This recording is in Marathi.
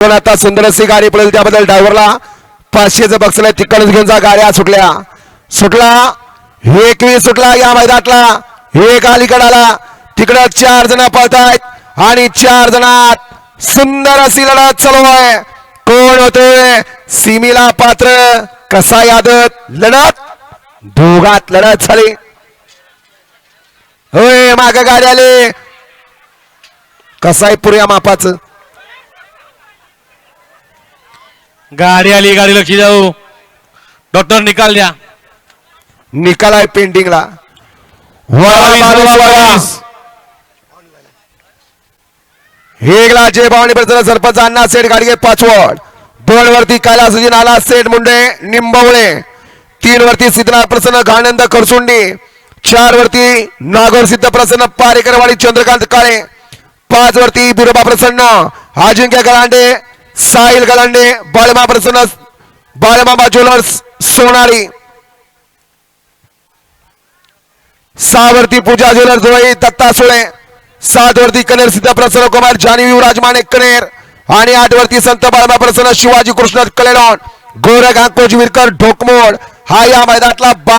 आता सुंदर अशी गाडी पडेल त्याबद्दल ड्रायव्हरला पाचशेचं बक्षीस तिकडच घेऊन जा गाड्या सुटल्या. सुटला. एकवीस सुटला या मैदानातला. एक अलीकडे आला तिकडं चार जण पळतायत आणि चार जणात सुंदर अशी लढत चालू आहे. कोण होतोय सीमीला पात्र कसा यादत लढत? दोघात लढत झाली. होय माग गाडी आली. कसाय पुऱ्या मापाचं. गाडी आली गाडी लक्ष जाऊ. डॉक्टर निकाल द्या. निकाल आहे पेंटिंगला. हेगला जय भवानी परिसर सरपंच अण्णा सेठ गाडगे पाचवड. दोन वरती कैलासजी नाला सेठ मुंडे निंबवळे. तीन वरती सिद्धनाथ प्रसन्न घाणंद खरसुंडी. चार वरती नागोर सिद्ध प्रसन्न पारेकरवाडी चंद्रकांत काळे. पाच वरती बिरोबा प्रसन्न अजिंक्य गलांडे साहिल गलांडे बाळमा बाळमाबा ज्वेलर्स सोनारी सहावरती पूजा ज्वेलर्स धुळे दत्ता सुळे. सात वरती कनेर सिद्ध प्रसन्न कुमार जानी युवराज माणिक कनेर. आणि आठ वरती संत बाळमा प्रसन्न शिवाजी कृष्ण कलेडॉन. गोरख अंकोज विरकर ढोकमोड. हा या मैदानातला